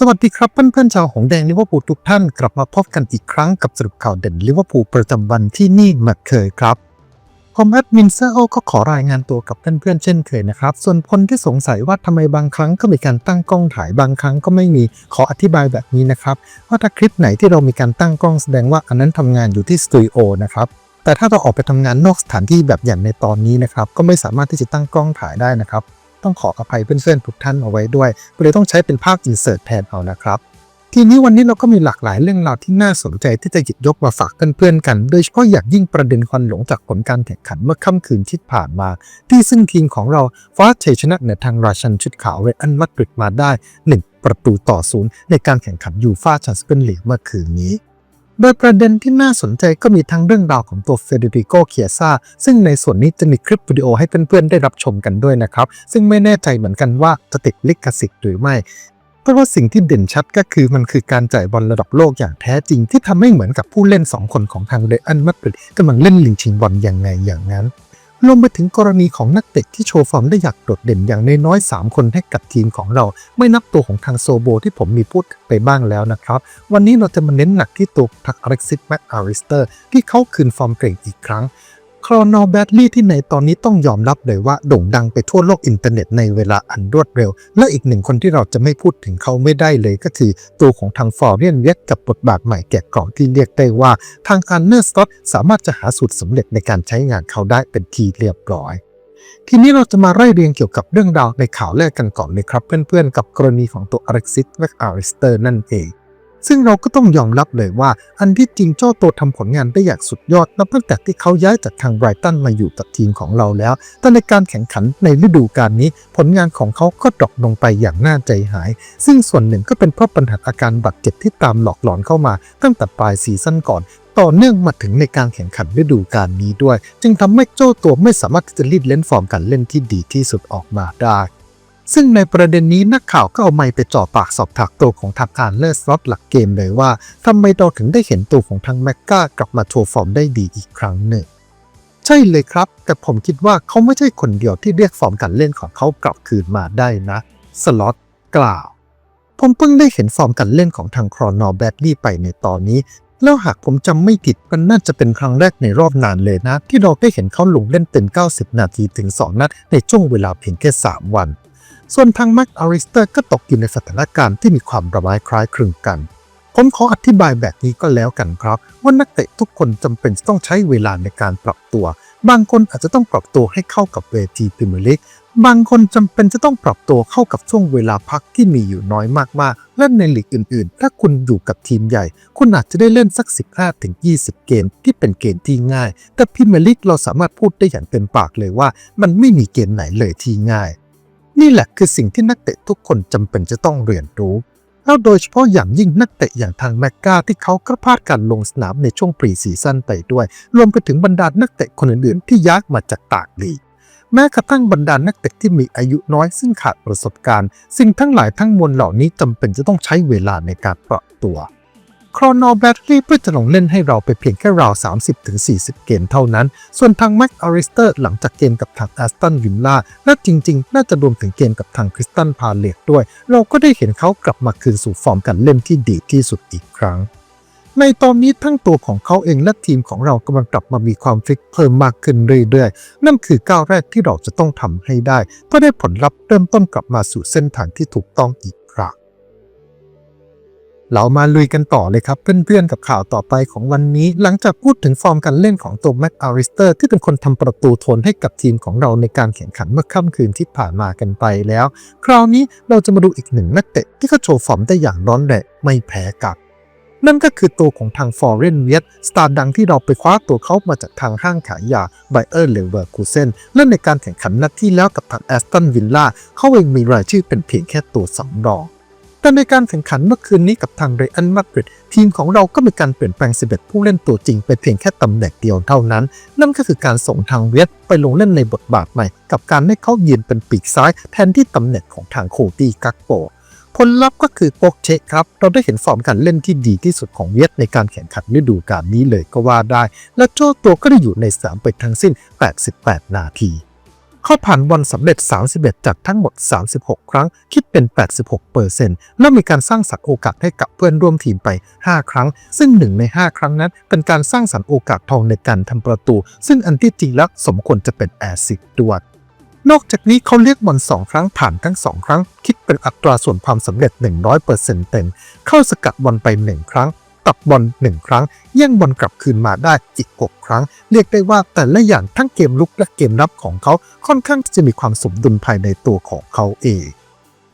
สวัสดีครับเพื่อนๆชาวหงแดงลิเวอร์พูลทุกท่านกลับมาพบกันอีกครั้งกับสรุปข่าวเด่นลิเวอร์พูลประจำวันที่นี่เหมือนเคยครับผมแอดมินเซอร์โอก็ขอรายงานตัวกับเพื่อนๆเช่นเคยนะครับ ส่วนคนที่สงสัยว่าทำไมบางครั้งก็มีการตั้งกล้องถ่ายบางครั้งก็ไม่มีขออธิบายแบบนี้นะครับว่าถ้าคลิปไหนที่เรามีการตั้งกล้องแสดงว่าอันนั้นทำงานอยู่ที่สตูดิโอนะครับแต่ถ้าเราออกไปทำงานนอกสถานที่แบบอย่างในตอนนี้นะครับก็ไม่สามารถที่จะตั้งกล้องถ่ายได้นะครับ ต้องขออภัยเพื่อนๆทุกท่านเอาไว้ด้วยก็เลยต้องใช้เป็นภาพอินเสิร์ตแทนเอานะครับทีนี้วันนี้เราก็มีหลากหลายเรื่องราวที่น่าสนใจที่จะหยิบยกมาฝากเพื่อนๆกัน โดยเฉพาะอยากยิ่งประเด็นควันหลงจากผลการแข่งขันเมื่อค่ำคืนที่ผ่านมา ที่ซึ่งทีมของเราฟ้าชัยชนะเหนือทางราชันชุดขาวเรอันมาดริดมาได้ 1 ประตูต่อศูนย์ในการแข่งขันยูฟ่าแชมเปี้ยนลีกเมื่อคืนนี้ โดยประเด็นที่น่าสนใจก็มีทั้งเรื่องราวของตัวเฟเดริโกเคียซาซึ่งในส่วนนี้จะมีคลิปวิดีโอให้เพื่อนๆได้รับชมกันด้วยนะครับ ซึ่งไม่แน่ใจเหมือนกันว่าจะติดลิขสิทธิ์หรือไม่เพราะว่าสิ่งที่เด่นชัดก็คือมันคือการจ่ายบอลระดับโลกอย่างแท้จริงที่ทำให้เหมือนกับผู้เล่น 2 คนของทางเรอันมาดริดกำลังเล่นลิงชิงบอลอย่างไงอย่างนั้น รวมไปถึงกรณีของนักเตะที่โชว์ฟอร์มได้อยากโดดเด่นอย่างน้อยๆ3 คนให้กับทีมของเรา ไม่นับตัวของทางโซโบที่ผมมีพูดไปบ้างแล้วนะครับ วันนี้เราจะมาเน้นหนักที่ตัวทักอเล็กซิสแมตอาริสเตอร์ที่เขาคืนฟอร์มเก่งอีกครั้ง ครอนอแบดลี่ที่ในตอนนี้ต้องยอมรับเลยว่าโด่งดังไปทั่วโลกอินเทอร์เน็ตในเวลาอันรวดเร็ว และอีกหนึ่งคนที่เราจะไม่พูดถึงเขาไม่ได้เลยก็คือ ตัวของทางฟอร์เรียนเวียกกับบทบาทใหม่แก่กล่องที่เรียกได้ว่า ทางการเนอร์สต็อตสามารถจะหาสูตรสำเร็จในการใช้งานเขาได้เป็นทีเรียบร้อยทีนี้เราจะมาไล่เรียงเกี่ยวกับเรื่องราวในข่าวแรกกันก่อนเลยครับ เพื่อนๆ กับกรณีของตัวอเล็กซิสแมคอาริสเตอร์นั่นเอง ซึ่งเราก็ต้องยอมรับเลยว่า อันที่จริงเจ้าตัวทำผลงานได้อย่างสุดยอดนับตั้งแต่ที่เขาย้ายจากทางไบรตันมาอยู่กับทีมของเราแล้ว แต่ในการแข่งขันในฤดูกาลนี้ ผลงานของเขาก็ดรอปลงไปอย่างน่าใจหาย ซึ่งส่วนหนึ่งก็เป็นเพราะปัญหาอาการบาดเจ็บที่ตามหลอกหลอนเข้ามา ตั้งแต่ปลายซีซั่นก่อนต่อเนื่องมาถึงในการแข่งขันฤดูกาลนี้ด้วย จึงทำให้เจ้าตัวไม่สามารถที่จะรีดเล่นฟอร์มการเล่นที่ดีที่สุดออกมาได้ ซึ่งในประเด็นนี้นักข่าวก็เอาไมค์ไปจ่อปากสอบถามตัวของทางการเลอร์สล็อตหลักเกมเลยว่าทำไมเราถึงได้เห็นตัวของทางแมกกากลับมาโชว์ฟอร์มได้ดีอีกครั้งหนึ่ง ใช่เลยครับ แต่ผมคิดว่าเขาไม่ใช่คนเดียวที่เรียกฟอร์มการเล่นของเขากลับคืนมาได้นะสล็อตกล่าว ผมเพิ่งได้เห็นฟอร์มการเล่นของทางครอนอแบดลี่ไปในตอนนี้ แล้วหากผมจำไม่ผิดมันน่าจะเป็นครั้งแรกในรอบนานเลยนะ ที่เราได้เห็นเขาลงเล่นเต็ม90 นาทีถึง 2 นัดในช่วงเวลาเพียงแค่3วัน ส่วนทางแม็กอาริสเตอร์ก็ตกอยู่ในสถานการณ์ที่มีความระบายคล้ายคลึงกัน ผมขออธิบายแบบนี้ก็แล้วกันครับ ว่านักเตะทุกคนจำเป็นจะต้องใช้เวลาในการปรับตัว บางคนอาจจะต้องปรับตัวให้เข้ากับเวทีพรีเมียร์ลีกบางคนจำเป็นจะต้องปรับตัวเข้ากับช่วงเวลาพักที่มีอยู่น้อยมากๆ และในลีกอื่นๆ ถ้าคุณอยู่กับทีมใหญ่ คุณอาจจะได้เล่นสัก 15-20 เกมที่เป็นเกมที่ง่าย แต่พรีเมียร์ลีกเราสามารถพูดได้อย่างเต็มปากเลยว่า มันไม่มีเกมไหนเลยที่ง่าย นี่แหละคือสิ่งที่นักเตะทุกคนจำเป็นจะต้องเรียนรู้ แล้วโดยเฉพาะอย่างยิ่งนักเตะอย่างทางแมกกาที่เขาก็พลาดการลงสนามในช่วงปรีซีซั่นไปด้วย รวมไปถึงบรรดานักเตะคนอื่นๆที่ย้ายมาจากต่างลีกแม้กระทั่งบรรดานักเตะที่มีอายุน้อยซึ่งขาดประสบการณ์ สิ่งทั้งหลายทั้งมวลเหล่านี้จำเป็นจะต้องใช้เวลาในการปรับตัว ครอนอแบตเตอรี่เพื่อจะลงเล่นให้เราไปเพียงแค่ราว 30-40 เกมเท่านั้น ส่วนทางแม็กอาริสเตอร์หลังจากเกมกับทางแอสตันวิลล่าและจริง ๆ น่าจะรวมถึงเกมกับทางคริสตันพาเลตด้วย เราก็ได้เห็นเขากลับมาคืนสู่ฟอร์มการเล่นที่ดีที่สุดอีกครั้งในตอนนี้ทั้งตัวของเขาเองและทีมของเรากำลังกลับมามีความฟิตเพิ่มมากขึ้นเรื่อยๆ นั่นคือก้าวแรกที่เราจะต้องทำให้ได้ เพื่อได้ผลลัพธ์เริ่มต้นกลับมาสู่เส้นทางที่ถูกต้องอีก เรามาลุยกันต่อเลยครับเพื่อนๆกับข่าวต่อไปของวันนี้ หลังจากพูดถึงฟอร์มการเล่นของตัวแม็กอาริสเตอร์ที่เป็นคนทำประตูทนให้กับทีมของเราในการแข่งขันเมื่อค่ำคืนที่ผ่านมากันไปแล้ว คราวนี้เราจะมาดูอีกหนึ่งนักเตะที่เขาโชว์ฟอร์มได้อย่างร้อนแรงไม่แพ้กับนั่นก็คือตัวของทางฟอร์เรนเวียตสตาร์ดังที่เราไปคว้าตัวเขามาจากทางห้างขายยาไบเออร์เลเวอร์คูเซนและในการแข่งขันนัดที่แล้วกับทางแอสตันวิลล่าเขาเองมีรายชื่อเป็นเพียงแค่ตัวสำรอง แต่ในการแข่งขันเมื่อคืนนี้กับทางเรอัลมาดริดทีมของเราก็มีการเปลี่ยนแปลง 11 ผู้เล่นตัวจริงไปเพียงแค่ตำแหน่งเดียวเท่านั้น นั่นก็คือการส่งทางเวียตไปลงเล่นในบทบาทใหม่ กับการให้เขายืนเป็นปีกซ้ายแทนที่ตำแหน่งของทางโคตี้กักโปผลลัพธ์ก็คือโปกเชครับ เราได้เห็นฟอร์มการเล่นที่ดีที่สุดของเวียดในการแข่งขันฤดูกาลนี้เลยก็ว่าได้ และโจ้ตัวก็ได้อยู่ในสนามไปทั้งสิ้น 88 นาที เขาผ่านบอลสำเร็จ 31 จากทั้งหมด 36 ครั้ง คิดเป็น 86%และมีการสร้างสรรค์โอกาสให้กับเพื่อนร่วมทีมไป 5 ครั้ง ซึ่ง 1 ใน 5 ครั้งนั้น เป็นการสร้างสรรค์โอกาสทองในการทำประตู ซึ่งอันที่จริงแล้วสมควรจะเป็นแอร์ซิกด้วยนอกจากนี้เขาเรียกบอล2ครั้งผ่านทั้ง 2 ครั้ง คิดเป็นอัตราส่วนความสำเร็จ 100%เต็ม เข้าสกัดบอลไป 1 ครั้ง ตับบอล1ครั้ง แย่งบอลกลับคืนมาได้อีก6ครั้ง เรียกได้ว่าแต่ละอย่างทั้งเกมลุกและเกมรับของเขาค่อนข้างจะมีความสมดุลภายในตัวของเขาเอง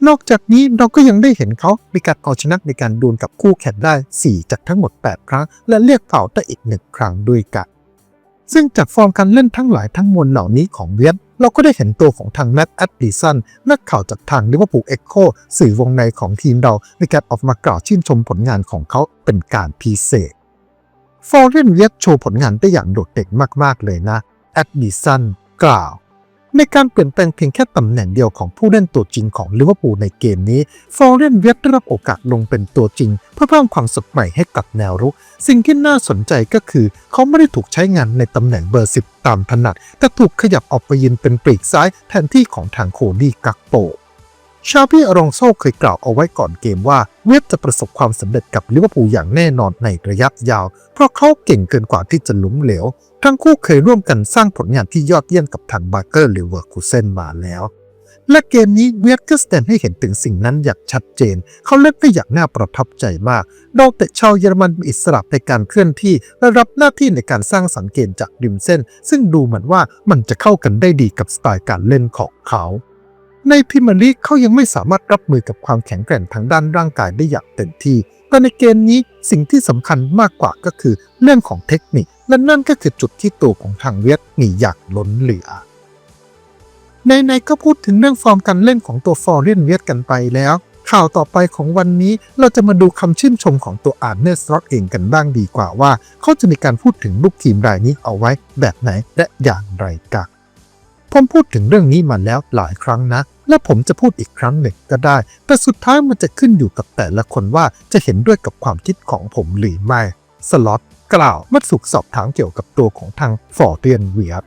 นอกจากนี้เราก็ยังได้เห็นเขามีการเอาชนะในการดวลกับคู่แข่งได้ 4 จากทั้งหมด 8 ครั้ง และเรียกเผาได้อีกหนึ่งครั้งด้วยกัน ซึ่งจากฟอร์มการเล่นทั้งหลายทั้งมวลเหล่านี้ของเวียด เราก็ได้เห็นตัวของทางแมตต์แอดดิสันนักข่าวจากทางลิเวอร์พูลเอ็กโคสื่อวงในของทีมเราในการออกมากล่าวชื่นชมผลงานของเขาเป็นการพิเศษ ฟอร์เรนเวียดโชว์ผลงานได้อย่างโดดเด่นมากๆเลยนะแอดดิสันกล่าว ในการเปลี่ยนแปลงเพียงแค่ตำแหน่งเดียวของผู้เล่นตัวจริงของลิเวอร์พูลในเกมนี้ ฟอร์เรนเวียดได้รับโอกาสลงเป็นตัวจริง เพื่อเพิ่มความสดใหม่ให้กับแนวรุก สิ่งที่น่าสนใจก็คือ เขาไม่ได้ถูกใช้งานในตำแหน่งเบอร์ 10 ตามถนัด แต่ถูกขยับออกไปยืนเป็นปลีกซ้ายแทนที่ของทางโคลี่กักโป ชาพี่อรองโซเคยกล่าวเอาไว้ก่อนเกมว่า เว็บจะประสบความสำเร็จกับลิเวอร์พูลอย่างแน่นอนในระยะยาว เพราะเขาเก่งเกินกว่าที่จะล้มเหลว ทั้งคู่เคยร่วมกันสร้างผลงานที่ยอดเยี่ยมกับทางบาร์เกอร์ลิเวอร์คูเซนมาแล้ว และเกมนี้เวียดก็แสดงให้เห็นถึงสิ่งนั้นอย่างชัดเจน เขาเล่นได้อย่างน่าประทับใจมากดาวเตะชาวเยอรมันมีอิสระในการเคลื่อนที่และรับหน้าที่ในการสร้างสังเกตจากริมเส้น ซึ่งดูเหมือนว่ามันจะเข้ากันได้ดีกับสไตล์การเล่นของเขา ในพรีเมียร์ลีกเขายังไม่สามารถรับมือกับความแข็งแกร่งทางด้านร่างกายได้อย่างเต็มที่ แต่ในเกมนี้สิ่งที่สำคัญมากกว่าก็คือเรื่องของเทคนิค และนั่นก็คือจุดที่ตัวของทางเวียดมีอย่างล้นเหลือในๆก็พูดถึงเรื่องฟอร์มการเล่นของตัวฟอร์เรนเวียดกันไปแล้ว ข่าวต่อไปของวันนี้เราจะมาดูคำชื่นชมของตัวอาร์เนสล็อตเองกันบ้างดีกว่าว่า เขาจะมีการพูดถึงลูกทีมรายนี้เอาไว้แบบไหนและอย่างไรกัน ผมพูดถึงเรื่องนี้มาแล้วหลายครั้งนะ และผมจะพูดอีกครั้งหนึ่งก็ได้ แต่สุดท้ายมันจะขึ้นอยู่กับแต่ละคนว่าจะเห็นด้วยกับความคิดของผมหรือไม่ สล็อตกล่าวเมื่อสุกสอบถามเกี่ยวกับตัวของทางฟอร์เรียนเวียด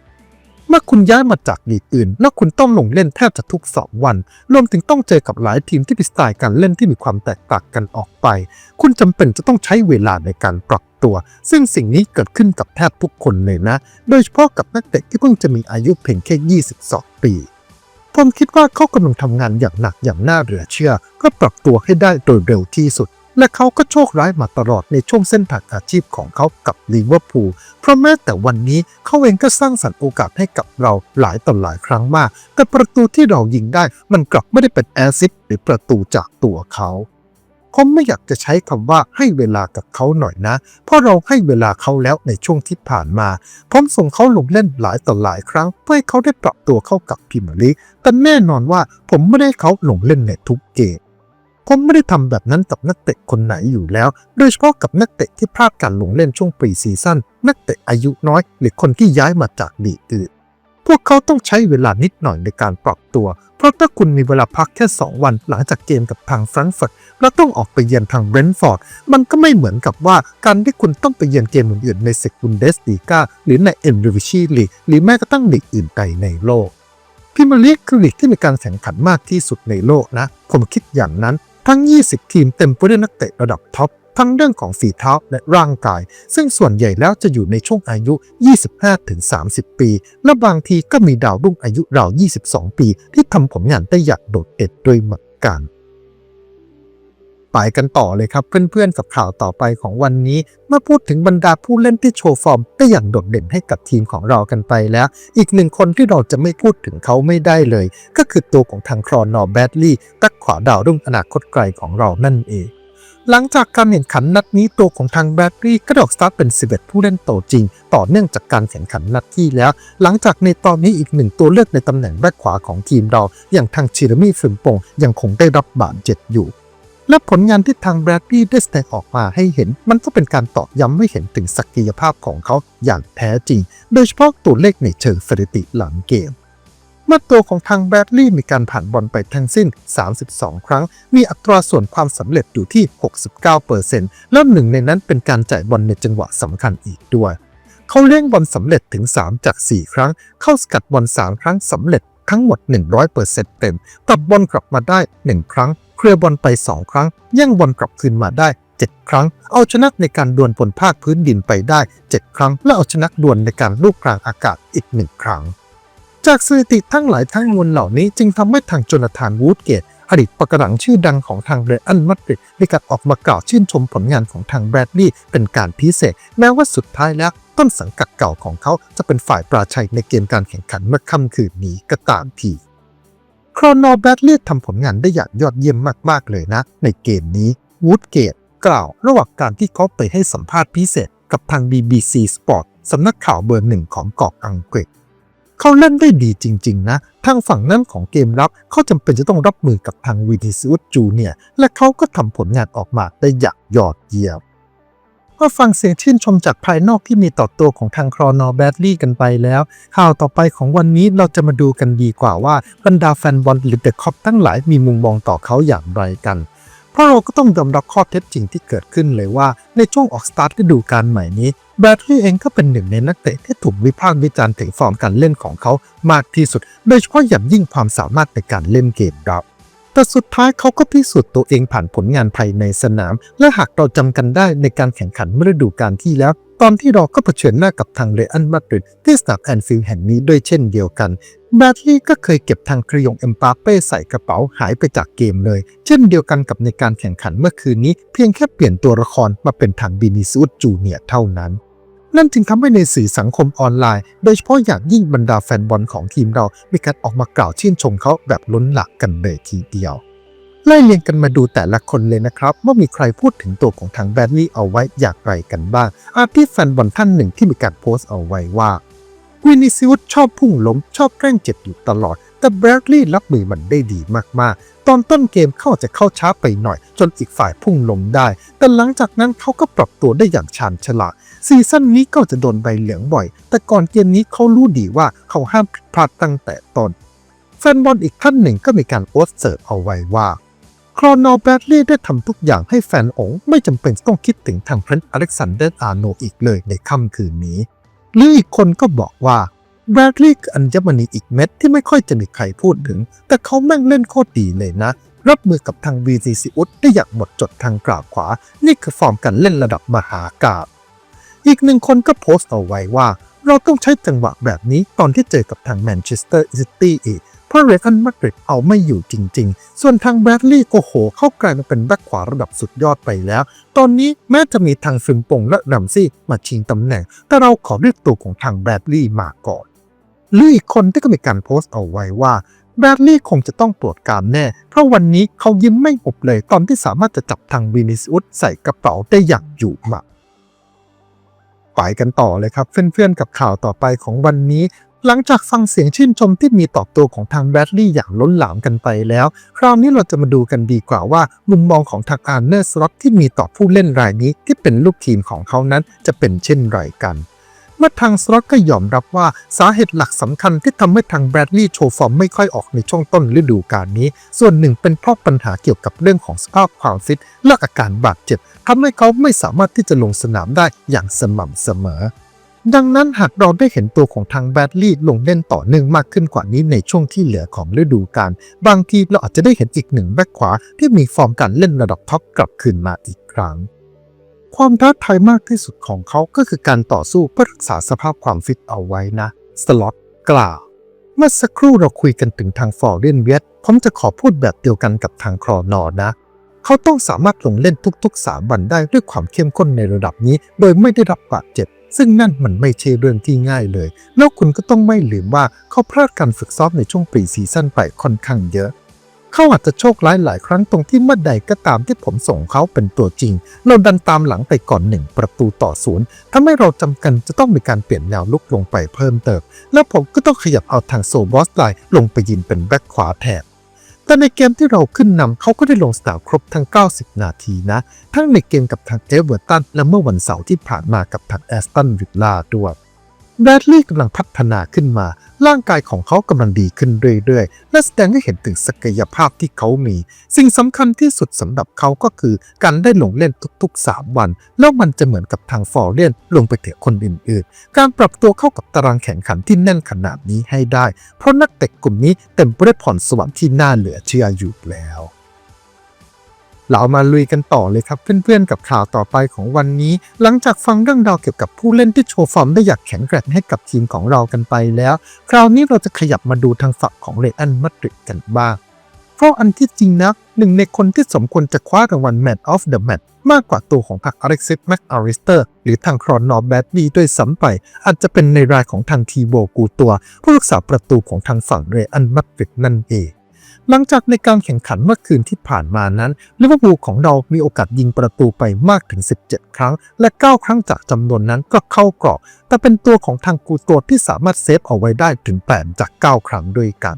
เมื่อคุณย้ายมาจากลีกอื่น แล้วคุณต้องลงเล่นแทบจะทุกสองวัน รวมถึงต้องเจอกับหลายทีมที่มีสไตล์การเล่นที่มีความแตกต่างกันออกไป คุณจำเป็นจะต้องใช้เวลาในการปรับตัว ซึ่งสิ่งนี้เกิดขึ้นกับแทบทุกคนเลยนะ โดยเฉพาะกับนักเตะที่เพิ่งจะมีอายุเพียงแค่ 22 ปีผมคิดว่าเขากำลังทำงานอย่างหนักอย่างน่าเหลือเชื่อก็ปรับตัวให้ได้โดยเร็วที่สุด และเขาก็โชคร้ายมาตลอดในช่วงเส้นทางอาชีพของเขากับลิเวอร์พูล เพราะแม้แต่วันนี้เขาเองก็สร้างสรรค์โอกาสให้กับเราหลายต่อหลายครั้งมาก แต่ประตูที่เรายิงได้มันกลับไม่ได้เป็นแอซิสหรือประตูจากตัวเขาผมไม่อยากจะใช้คำว่าให้เวลากับเขาหน่อยนะ เพราะเราให้เวลาเขาแล้วในช่วงที่ผ่านมา ผมส่งเขาลงเล่นหลายต่อหลายครั้ง เพื่อให้เขาได้ปรับตัวเข้ากับพรีเมียร์ลีกแต่แน่นอนว่าผมไม่ได้เขาลงเล่นในทุกเกม ผมไม่ได้ทำแบบนั้นกับนักเตะคนไหนอยู่แล้ว โดยเฉพาะกับนักเตะที่พลาดการลงเล่นช่วงปรีซีซั่นนักเตะอายุน้อย หรือคนที่ย้ายมาจากลีกอื่น พวกเขาต้องใช้เวลานิดหน่อยในการปรับตัว เพราะถ้าคุณมีเวลาพักแค่ 2 วันหลังจากเกมกับทางแฟรงก์เฟิร์ตแล้วต้องออกไปเยือนทางเบรนท์ฟอร์ดมันก็ไม่เหมือนกับว่าการที่คุณต้องไปเยือนเกมอื่นๆในเซกุนเดสลีกาหรือในเอ็นริวิชีลีหรือแม้กระทั่งลีกอื่นใดในโลกพรีเมียร์ลีกคือลีกที่มีการแข่งขันมากที่สุดในโลกนะ ผมคิดอย่างนั้น ทั้ง 20 ทีมเต็มไปด้วยนักเตะระดับท็อปทั้งเรื่องของฝีเท้าและร่างกาย ซึ่งส่วนใหญ่แล้วจะอยู่ในช่วงอายุ 25-30 ปี และบางทีก็มีดาวรุ่งอายุราว 22 ปี ที่ทำผลงานได้อย่างโดดเด่นด้วยเหมือนกัน ไปกันต่อเลยครับ เพื่อนๆกับข่าวต่อไปของวันนี้ เมื่อพูดถึงบรรดาผู้เล่นที่โชว์ฟอร์มได้อย่างโดดเด่นให้กับทีมของเรากันไปแล้ว อีกหนึ่งคนที่เราจะไม่พูดถึงเขาไม่ได้เลย ก็คือตัวของทางครอนอร์แบดลี่ตักขวาดาวรุ่งอนาคตไกลของเรานั่นเองหลังจากการแข่งขันนัดนี้ตัวของทางแบดลี่ก็ดกสตาร์ทเป็น 11 ผู้เล่นโตจริง ต่อเนื่องจากการแข่งขันนัดที่แล้ว หลังจากในตอนนี้อีกหนึ่งตัวเลือกในตำแหน่งแบ็คขวาของทีมเรา อย่างทางชิรมี่ฟิมปงยังคงได้รับบาดเจ็บอยู่ และผลงานที่ทางแบรดลี่ได้แสดงออกมาให้เห็น มันก็เป็นการตอกย้ำให้เห็นถึงศักยภาพของเขาอย่างแท้จริง โดยเฉพาะตัวเลขในเชิงสถิติหลังเกมเมื่อตัวของทางแบรดลี่มีการผ่านบอลไปทั้งสิ้น 32 ครั้ง มีอัตราส่วนความสำเร็จอยู่ที่ 69%แล้วหนึ่งในนั้นเป็นการจ่ายบอลในจังหวะสำคัญอีกด้วย เขาเลี้ยงบอลสำเร็จถึง 3 จาก 4 ครั้ง เข้าสกัดบอล 3 ครั้งสำเร็จทั้งหมด 100%เต็ม ตับบอลกลับมาได้ 1 ครั้ง เคลียร์บอลไป 2 ครั้งแย่งบอลกลับคืนมาได้ 7 ครั้ง เอาชนะในการดวลบนภาคพื้นดินไปได้ 7 ครั้ง และเอาชนะดวลในการลูกกลางอากาศอีก 1 ครั้ง จากสถิติทั้งหลายทั้งมวลเหล่านี้จึงทำให้ทางโจนาธานวูดเกตอดีตปกหลังชื่อดังของทางเรอัลมาดริดมีการออกมากล่าวชื่นชมผลงานของทางแบรดลีย์เป็นการพิเศษ แม้ว่าสุดท้ายแล้วต้นสังกัดเก่าของเขาจะเป็นฝ่ายปราชัยในเกมการแข่งขันเมื่อค่ำคืนนี้ก็ตามที ครอนอแบรดลียทำผลงานได้อย่างยอดเยี่ยมมากๆเลยนะ ในเกมนี้วูดเกตกล่าวระหว่างการที่เขาไปให้สัมภาษณ์พิเศษกับทาง BBC Sport สำนักข่าวเบอร์หนึ่งของเกาะอังกฤษ เขาเล่นได้ดีจริง ๆ นะ ทางฝั่งนั้นของเกมรับ เขาจำเป็นจะต้องรับมือกับทางวินิซิอุสจูเนียและเขาก็ทำผลงานออกมาได้อย่างยอดเยี่ยม เมื่อฟังเสียงชื่นชมจากภายนอกที่มีต่อตัวของทางครอนอแบดลี่กันไปแล้ว ข่าวต่อไปของวันนี้เราจะมาดูกันดีกว่าว่าบรรดาแฟนบอลหรือเดอะคอปทั้งหลายมีมุมมองต่อเขาอย่างไรกัน เพราะเราก็ต้องยอมรับข้อเท็จจริงที่เกิดขึ้นเลยว่า ในช่วงออกสตาร์ทฤดูกาลใหม่นี้แบดลีย์เองก็เป็นหนึ่งในนักเตะที่ถูกวิพากษ์วิจารณ์ถึงฟอร์มการเล่นของเขามากที่สุด โดยเฉพาะอย่างยิ่งความสามารถในการเล่นเกมรับ แต่สุดท้ายเขาก็พิสูจน์ตัวเองผ่านผลงานภายในสนาม และหากเราจำกันได้ในการแข่งขันเมื่อฤดูกาลที่แล้ว ตอนที่เราก็เผชิญหน้ากับทางเรอัลมาดริดที่สนามแอนฟิลด์แห่งนี้ด้วยเช่นเดียวกันแบดลีย์ก็เคยเก็บทางครยงเอ็มปาเป้ใส่กระเป๋าหายไปจากเกมเลย เช่นเดียวกันกับในการแข่งขันเมื่อคืนนี้ เพียงแค่เปลี่ยนตัวละครมาเป็นทางบินิซูดจูเนียเท่านั้น นั่นจึงทำให้ในสื่อสังคมออนไลน์ โดยเฉพาะอย่างยิ่งบรรดาแฟนบอลของทีมเรา มีการออกมากล่าวชื่นชมเขาแบบล้นหลักกันเลยทีเดียวไล่เรียงกันมาดูแต่ละคนเลยนะครับ ว่ามีใครพูดถึงตัวของทางแบดลี่เอาไว้อย่างไรกันบ้าง อาทิแฟนบอลท่านหนึ่งที่มีการโพสต์เอาไว้ว่าวินิซิอุสชอบพุ่งล้มชอบแกล้งเจ็บอยู่ตลอด แต่แบรดลีย์รับมือมันได้ดีมากๆ ตอนต้นเกมเข้าจะเข้าช้าไปหน่อย จนอีกฝ่ายพุ่งล้มได้ แต่หลังจากนั้นเขาก็ปรับตัวได้อย่างชาญฉลาด ซีซั่นนี้ก็จะโดนใบเหลืองบ่อย แต่ก่อนเกมนี้เขารู้ดีว่าเขาห้ามผิดพลาดตั้งแต่ต้นแฟนบอลอีกท่านหนึ่งก็มีการโพสเสิร์ฟเอาไว้ว่าครอนอแบดลีย์ได้ทำทุกอย่างให้แฟนองค์ไม่จำเป็นต้องคิดถึงทางเพรนซ์อเล็กซานเดอร์อาร์โนอีกเลยในค่ำคืนนี้ หรืออีกคนก็บอกว่า แบรดลีย์คืออัญมณีอีกเม็ดที่ไม่ค่อยจะมีใครพูดถึง แต่เขาแม่งเล่นโคตรดีเลยนะ รับมือกับทาง VCC อุดได้อย่างหมดจดทางกราบขวา นี่คือฟอร์มการเล่นระดับมหากาบอีกหนึ่งคนก็โพสต์เอาไว้ว่า เราต้องใช้จังหวะแบบนี้ตอนที่เจอกับทางแมนเชสเตอร์ซิตี้อีก เพราะเรอัลมาดริดเอาไม่อยู่จริง ๆ ส่วนทางแบรดลีย์โกโห เข้ากลายมาเป็นแบ็คขวาระดับสุดยอดไปแล้ว ตอนนี้แม้จะมีทางฟริมปงและรัมซี่มาชิงตำแหน่ง แต่เราขอเรียกตัวของทางแบรดลีย์มาก่อน หรืออีกคนที่ก็มีการโพสต์เอาไว้ว่าแบรดลีย์คงจะต้องตรวจการแน่ เพราะวันนี้เขายิ้มไม่หุบเลยตอนที่สามารถจะจับทางวินิสอุสใส่กระเป๋าได้อย่างอยู่หมักไปกันต่อเลยครับ เพื่อนๆกับข่าวต่อไปของวันนี้ หลังจากฟังเสียงชื่นชมที่มีต่อตัวของทางแบรดลีย์อย่างล้นหลามกันไปแล้ว คราวนี้เราจะมาดูกันดีกว่าว่า มุมมองของทางอาร์เนอร์สล็อตที่มีต่อผู้เล่นรายนี้ที่เป็นลูกทีมของเขานั้นจะเป็นเช่นไรกัน เมื่อทางสล็อตก็ยอมรับว่าสาเหตุหลักสำคัญที่ทำให้ทางแบรดลีย์โชว์ฟอร์มไม่ค่อยออกในช่วงต้นฤดูกาลนี้ ส่วนหนึ่งเป็นเพราะปัญหาเกี่ยวกับเรื่องของสภาพความฟิตและอาการบาดเจ็บทำให้เขาไม่สามารถที่จะลงสนามได้อย่างสม่ำเสมอดังนั้นหากเราได้เห็นตัวของทางแบดลีย์ลงเล่นต่อเนื่องมากขึ้นกว่านี้ในช่วงที่เหลือของฤดูกาลบางทีเราอาจจะได้เห็นอีกหนึ่งแบ็คขวาที่มีฟอร์มการเล่นระดับท็อปกลับคืนมาอีกครั้ง ความท้าทายมากที่สุดของเขาก็คือการต่อสู้เพื่อรักษาสภาพความฟิตเอาไว้นะ สล็อตกล่าวเมื่อสักครู่เราคุยกันถึงทางฟอร์เรนเวียตผมจะขอพูดแบบเดียวกันกับทางครอนอนะ เขาต้องสามารถลงเล่นทุกๆ3วันได้ด้วยความเข้มข้นในระดับนี้ โดยไม่ได้รับบาดเจ็บ ซึ่งนั่นมันไม่ใช่เรื่องที่ง่ายเลย แล้วคุณก็ต้องไม่ลืมว่าเขาพลาดการฝึกซ้อมในช่วงปรีซีซั่นไปค่อนข้างเยอะ เขาอาจจะโชคร้ายหลายครั้งตรงที่เมื่อใดก็ตามที่ผมส่งเขาเป็นตัวจริง เราดันตามหลังไปก่อนหนึ่งประตูต่อศูนย์ทำให้เราจำกันจะต้องมีการเปลี่ยนแนวลุกลงไปเพิ่มเติม และผมก็ต้องขยับเอาทางโซบอสไลน์ลงไปยินเป็นแบ็คขวาแทนแต่ในเกมที่เราขึ้นนำเขาก็ได้ลงสนามครบทั้ง 90 นาทีนะ ทั้งในเกมกับทางเอเวอร์ตันและเมื่อวันเสาร์ที่ผ่านมากับทางแอสตันวิลล่าด้วย แบรดลีย์กำลังพัฒนาขึ้นมา ร่างกายของเขากำลังดีขึ้นเรื่อยๆ และแสดงให้เห็นถึงศักยภาพที่เขามี สิ่งสำคัญที่สุดสำหรับเขาก็คือ การได้ลงเล่นทุกๆ 3 วัน แล้วมันจะเหมือนกับทางฟอร์เรียนลงไปเถอะคนอื่นๆ การปรับตัวเข้ากับตารางแข่งขันที่แน่นขนาดนี้ให้ได้ เพราะนักเตะกลุ่มนี้เต็มไปด้วยพรสวรรค์ที่น่าเหลือเชื่ออยู่แล้ว เรามาลุยกันต่อเลยครับเพื่อนๆกับข่าวต่อไปของวันนี้ หลังจากฟังเรื่องราวเกี่ยวกับผู้เล่นที่โชว์ฟอร์มได้อย่างแข็งแกร่งให้กับทีมของเรากันไปแล้ว คราวนี้เราจะขยับมาดูทางฝั่งของเรอัลมาดริดกันบ้างเพราะอันที่จริงนะหนึ่งในคนที่สมควรจะคว้ารางวัล Man of the Match มากกว่าตัวของทางอเล็กซิสแม็กอาริสเตอร์ หรือทางครอนนอร์แบดดี้ด้วยซ้ำไป อาจจะเป็นในรายของทางทีโบกูตัว ผู้รักษาประตูของทางฝั่งเรอัลมาดริดนั่นเอง หลังจากในการแข่งขันเมื่อคืนที่ผ่านมานั้นลิเวอร์พูลของเรามีโอกาสยิงประตูไปมากถึง 17 ครั้ง และ 9 ครั้งจากจำนวนนั้นก็เข้ากรอบ แต่เป็นตัวของทางกูตัวที่สามารถเซฟเอาไว้ได้ถึง 8 จาก 9 ครั้งด้วยกัน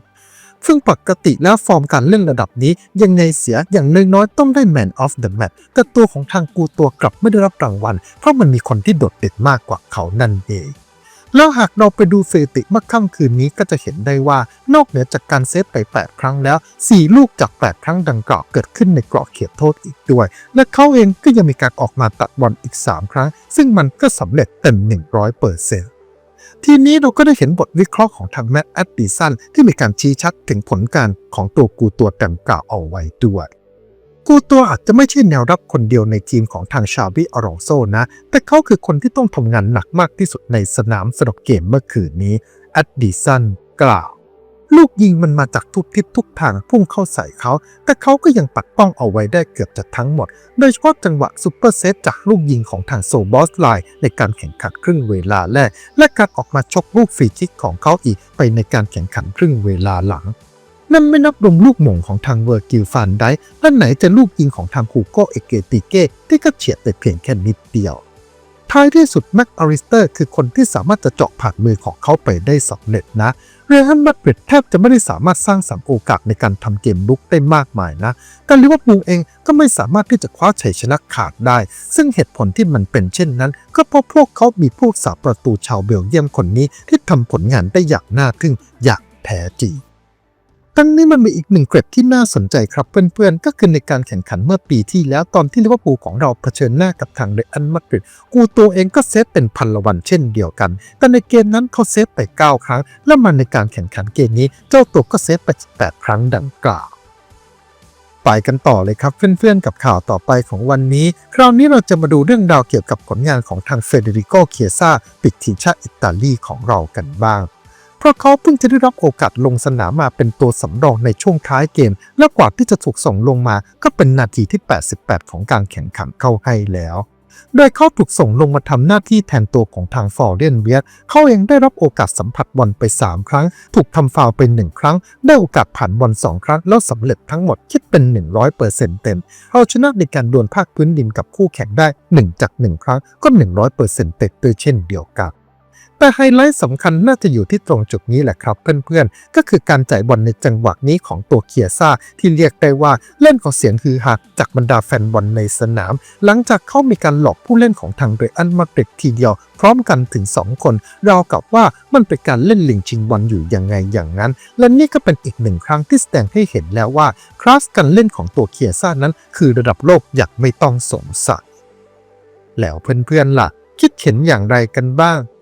ซึ่งปกติแล้วฟอร์มการเล่นระดับนี้ยังไงเสียอย่างน้อยๆต้องได้ Man of the Match แต่ตัวของทางกูตัวกลับไม่ได้รับรางวัล เพราะมันมีคนที่โดดเด่นมากกว่าเขานั่นเอง แล้วหากเราไปดูสถิติเมื่อค่ำคืนนี้ก็จะเห็นได้ว่านอกเหนือจากการเซฟไป 8 ครั้งแล้ว 4 ลูกจาก 8 ครั้งดังกล่าวเกิดขึ้นในกรอบเขตโทษอีกด้วย และเขาเองก็ยังมีการออกมาตัดบอลอีก 3 ครั้ง ซึ่งมันก็สำเร็จเต็ม 100%ทีนี้เราก็ได้เห็นบทวิเคราะห์ของทางแมตต์แอดดิสันที่มีการชี้ชัดถึงผลการของตัวกูตัวดังกล่าวเอาไว้ด้วย กูตัวอาจจะไม่ใช่แนวรับคนเดียวในทีมของทางชาบิอารองโซนะ แต่เขาคือคนที่ต้องทำงานหนักมากที่สุดในสนามสนุกเกมเมื่อคืนนี้แอดดิสันกล่าว ลูกยิงมันมาจากทุกทิศทุกทางพุ่งเข้าใส่เขา แต่เขาก็ยังปักป้องเอาไว้ได้เกือบจะทั้งหมด โดยเฉพาะจังหวะซุปเปอร์เซตจากลูกยิงของทางโซบอสไลน์ในการแข่งขันครึ่งเวลาแรก และการออกมาชกลูกฟรีคิกของเขาอีกไปในการแข่งขันครึ่งเวลาหลัง นั่นไม่นับรวมลูกหม่งของทางเวอร์กิลฟันได้และไหนจะลูกยิงของทางคูโกเอเกติเก้ที่ก็เฉียดแต่เพียงแค่นิดเดียว ท้ายที่สุดแม็กอาริสเตอร์คือคนที่สามารถจะเจาะผ่านมือของเขาไปได้สำเร็จนะเรอัลมาดริดแทบจะไม่ได้สามารถสร้างสรรค์โอกาสในการทำเกมลุกได้มากมายนะแต่ลิเวอร์พูลเองก็ไม่สามารถที่จะคว้าชัยชนะขาดได้ ซึ่งเหตุผลที่มันเป็นเช่นนั้น ก็เพราะพวกเขามีผู้รักษาประตูชาวเบลเยียมคนนี้ที่ทำผลงานได้อย่างน่าทึ่งอย่างแท้จริง ทั้งนี้มันมีอีกหนึ่งเกร็ดที่น่าสนใจครับเพื่อนๆ ก็คือในการแข่งขันเมื่อปีที่แล้วตอนที่ลิเวอร์พูลของเราเผชิญหน้ากับทางเรอัลมาดริดกูตัวเองก็เซฟเป็นพันละวันเช่นเดียวกัน แต่ในเกมนั้นเขาเซฟไป 9 ครั้ง และมันในการแข่งขันเกมนี้ เจ้าตัวก็เซฟไป 8 ครั้งดังกล่าวไปกันต่อเลยครับเพื่อนๆกับข่าวต่อไปของวันนี้ คราวนี้เราจะมาดูเรื่องราวเกี่ยวกับผลงานของทางเฟเดริโกเคียซาปิดทีมชาติอิตาลีของเรากันบ้าง เพราะเขาเพิ่งจะได้รับโอกาสลงสนามมาเป็นตัวสำรองในช่วงท้ายเกม และกว่าที่จะถูกส่งลงมาก็เป็นนาทีที่ 88 ของการแข่งขันเข้าให้แล้ว โดยเขาถูกส่งลงมาทำหน้าที่แทนตัวของทางฟอร์เรนเวียเขาเองได้รับโอกาสสัมผัสบอลไป 3 ครั้ง ถูกทำฟาวไป 1 ครั้ง ได้โอกาสผ่านบอล2 ครั้ง แล้วสำเร็จทั้งหมดคิดเป็น 100%เต็มเอาชนะในการดวลภาคพื้นดินกับคู่แข่งได้ 1 จาก 1 ครั้งก็ 100%เต็มด้วยเช่นเดียวกัน แต่ไฮไลท์สำคัญน่าจะอยู่ที่ตรงจุดนี้แหละครับเพื่อนๆ ก็คือการจ่ายบอลในจังหวะนี้ของตัวเคียซ่า ที่เรียกได้ว่าเล่นของเสียงฮือฮาจากบรรดาแฟนบอลในสนาม หลังจากเขามีการหลอกผู้เล่นของทางเรอัลมาดริดทีเดียว พร้อมกันถึง 2 คนราวกับว่ามันเป็นการเล่นลิงชิงบอลอยู่ยังไงอย่างนั้น และนี่ก็เป็นอีกหนึ่งครั้งที่แสดงให้เห็นแล้วว่าคลาสการเล่นของตัวเคียซ่านั้น คือระดับโลกอย่างไม่ต้องสงสัยแล้วเพื่อนๆล่ะ คิดเห็นอย่างไรกันบ้าง